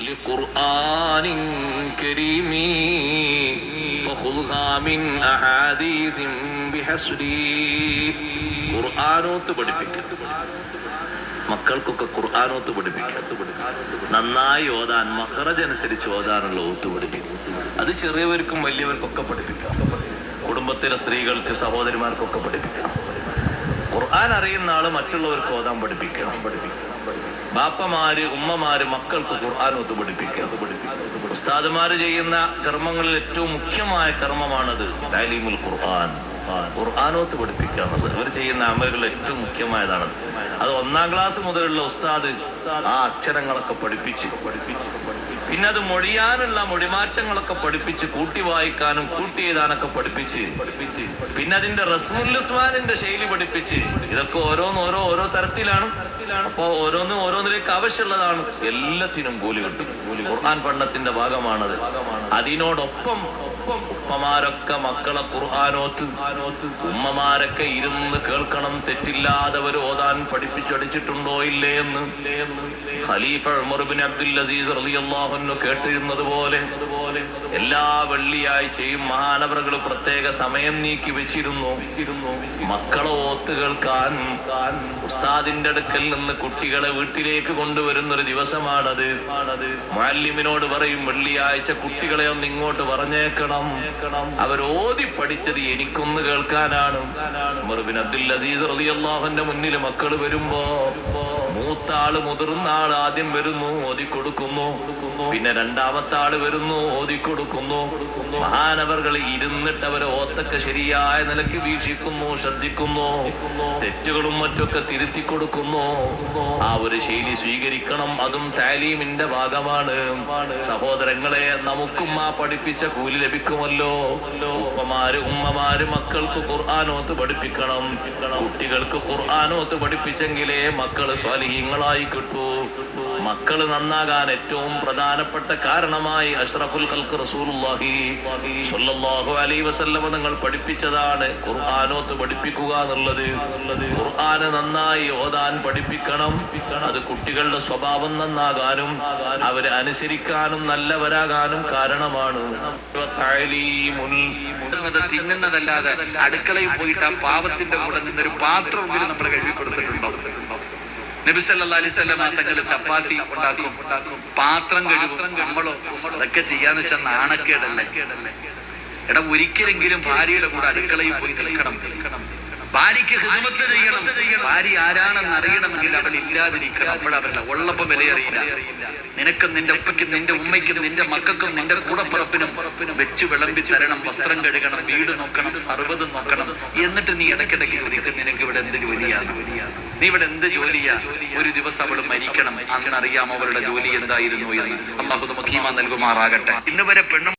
لقرآن كريم فخذها من أحاديث بحسري ഖുർആാനോത്ത് പഠിപ്പിക്കുക മക്കൾക്കൊക്കെ ഖുർആാനോത്ത് പഠിപ്പിക്കുക നന്നായി ഓതാൻ മഹറജ് അനുസരിച്ച് ഓതാനുള്ള ഓത്ത് പഠിപ്പിക്കും അത് ചെറിയവർക്കും വലിയവർക്കൊക്കെ പഠിപ്പിക്കാം കുടുംബത്തിലെ സ്ത്രീകൾക്ക് സഹോദരിമാർക്കൊക്കെ പഠിപ്പിക്കാം ഖുർആൻ അറിയുന്ന ആള് മറ്റുള്ളവർക്ക് ഓതാൻ പഠിപ്പിക്കണം ബാപ്പമാര് ഉമ്മമാര് മക്കൾക്ക് ഖുർആൻ ഒത്ത് പഠിപ്പിക്കുക ഉസ്താദുമാര് ചെയ്യുന്ന കർമ്മങ്ങളിൽ ഏറ്റവും മുഖ്യമായ കർമ്മമാണത് താലീമുൽ ഖുർആൻ. ഖുർആാനോത്ത് പഠിപ്പിക്കുക എന്നുള്ളത്. അവർ ചെയ്യുന്ന അമലുകളിൽ ഏറ്റവും മുഖ്യമായതാണ് അത് ഒന്നാം ക്ലാസ് മുതലുള്ള ഉസ്താദ് ആ അക്ഷരങ്ങളൊക്കെ പഠിപ്പിച്ച് പഠിപ്പിച്ച് പിന്നെ അത് മൊഴിയാനുള്ള മൊഴിമാറ്റങ്ങളൊക്കെ പഠിപ്പിച്ച് കൂട്ടി വായിക്കാനും കൂട്ടി എഴുതാനൊക്കെ പഠിപ്പിച്ച്. പഠിപ്പിച്ച് പിന്നെ അതിന്റെ റസൂലുസ്മാനിന്റെ ശൈലി പഠിപ്പിച്ച്. ഇതൊക്കെ ഓരോന്ന് ഓരോ ഓരോ തരത്തിലാണ്. അപ്പോ ഓരോന്നും ഓരോന്നിലേക്ക് ആവശ്യമുള്ളതാണ്. എല്ലാത്തിനും കൂലി കിട്ടും. ഖുർആൻ പഠനത്തിന്റെ ഭാഗമാണത്. അതിനോടൊപ്പം ഉപ്പമാരൊക്കെ മക്കളെ ഖുർആാനോത്ത് ഉമ്മമാരൊക്കെ ഇരുന്ന് കേൾക്കണം. തെറ്റില്ലാതെ അവർ ഓതാൻ പഠിപ്പിച്ചടിച്ചിട്ടുണ്ടോ ഇല്ലേ എന്ന്? ഖലീഫ അബ്ദുൽ അസീസ് റളിയല്ലാഹു അൻഹു കേട്ടിരുന്നത് പോലെ എല്ലാ വെള്ളിയാഴ്ചയും മഹാനവറുകൾ പ്രത്യേക സമയം നീക്കി വെച്ചിരുന്നു. മക്കളെ ഓത്ത് കേൾക്കാൻ ഉസ്താദിന്റെ അടുക്കൽ നിന്ന് കുട്ടികളെ വീട്ടിലേക്ക് കൊണ്ടുവരുന്ന ഒരു ദിവസമാണത്. മാലിമിനോട് പറയും വെള്ളിയാഴ്ച കുട്ടികളെ ഒന്ന് ഇങ്ങോട്ട് പറഞ്ഞേക്കണം. അവരോതി പഠിച്ചത് എനിക്കൊന്ന് കേൾക്കാനാണ്. അബ്ദുൽ അസീസ് റളിയല്ലാഹുവിന്റെ മുന്നിൽ മക്കൾ വരുമ്പോ മൂത്ത ആൾ മുതിർന്ന ആൾ ആദ്യം വരുന്നു ഓതി കൊടുക്കുന്നു പിന്നെ രണ്ടാമത്തെ ആൾ വരുന്നു ഓതി കൊടുക്കുന്നു മഹാനവർകൾ ഇരുന്നിട്ട് അവരെ ഓത്തൊക്കെ ശരിയായ നിലയ്ക്ക് വീക്ഷിക്കുന്നു ശ്രദ്ധിക്കുന്നു. തെറ്റുകളും മറ്റൊക്കെ തിരുത്തി കൊടുക്കുന്നു ആ ഒരു ശൈലി സ്വീകരിക്കണം അതും താലീമിന്റെ ഭാഗമാണ്. സഹോദരങ്ങളെ നമുക്കും ആ പഠിപ്പിച്ച കൂലി ലഭിക്കുമല്ലോ. ഉപ്പമാര് ഉമ്മമാര് മക്കൾക്ക് ഖുർആാനോത്ത് പഠിപ്പിക്കണം. കുട്ടികൾക്ക് ഖുർആാനോത്ത് പഠിപ്പിച്ചെങ്കിലേ മക്കൾ സ്വാലിഹീങ്ങളായി കിട്ടൂ. മക്കൾ നന്നാകാൻ ഏറ്റവും പ്രധാനപ്പെട്ട കാരണമായി അഷ്റഫുൽ ഖൽക്ക് റസൂലുള്ളാഹി സ്വല്ലല്ലാഹു അലൈഹി വസല്ലമ നിങ്ങൾ പഠിപ്പിച്ചതാണ് ഖുർആാനോത്ത് പഠിപ്പിക്കുക എന്നുള്ളത്. ഖുർആന് നന്നായി ഓതാൻ പഠിപ്പിക്കണം. അത് കുട്ടികളുടെ സ്വഭാവം നന്നാകാനും അവരെ അനുസരിക്കാനും നല്ലവരാകാനും കാരണമാണ്. തിന്നുന്നതല്ലാതെ അടുക്കളയിൽ പോയിട്ട് ആ പാവത്തിന്റെ കൂടെ നിന്നൊരു പാത്രം നമ്മൾ കഴുകി കൊടുത്തിട്ടുണ്ടോ നബിസല്ലാ അലിസ്വല്ലം തങ്ങൾ ചപ്പാത്തി ഉണ്ടാക്കും. പാത്രം കഴുകും. നമ്മളോ അതൊക്കെ ചെയ്യാന്ന് വെച്ചാൽ നാണക്കേടല്ലേ? എടാ ഒരിക്കലെങ്കിലും ഭാര്യയുടെ കൂടെ അടുക്കളയിൽ പോയി നിൽക്കണം. ഭാര്യയ്ക്ക് ഹിതമത്ത് ചെയ്യണം ഭാര്യ ആരാണെന്ന് അറിയണമെങ്കിൽ അവൾ ഇല്ലാതിരിക്കണം. അപ്പോഴവരല്ല ഉള്ളപ്പം വിലയറിയില്ല. നിനക്കും നിന്റെ ഉപ്പയ്ക്കും നിന്റെ ഉമ്മയ്ക്കും നിന്റെ മക്കൾക്കും നിന്റെ കൂടപ്പുറപ്പിനും വെച്ച് വിളമ്പി തരണം. വസ്ത്രം കഴുകണം. വീട് നോക്കണം. സർവത് നോക്കണം. എന്നിട്ട് നീ ഇടയ്ക്കിടയ്ക്ക് ചോദിക്കും നിനക്ക് ഇവിടെ എന്ത് ജോലിയാണ്? നീ ഇവിടെ എന്ത് ജോലിയാ? ഒരു ദിവസം അവൾ മരിക്കണം. അന്നറിയാം അവളുടെ ജോലി എന്തായിരുന്നു എന്ന്. അള്ളാഹു നമുക്ക് നൽകുമാറാകട്ടെ. ഇന്ന് വരെ പെണ്ണും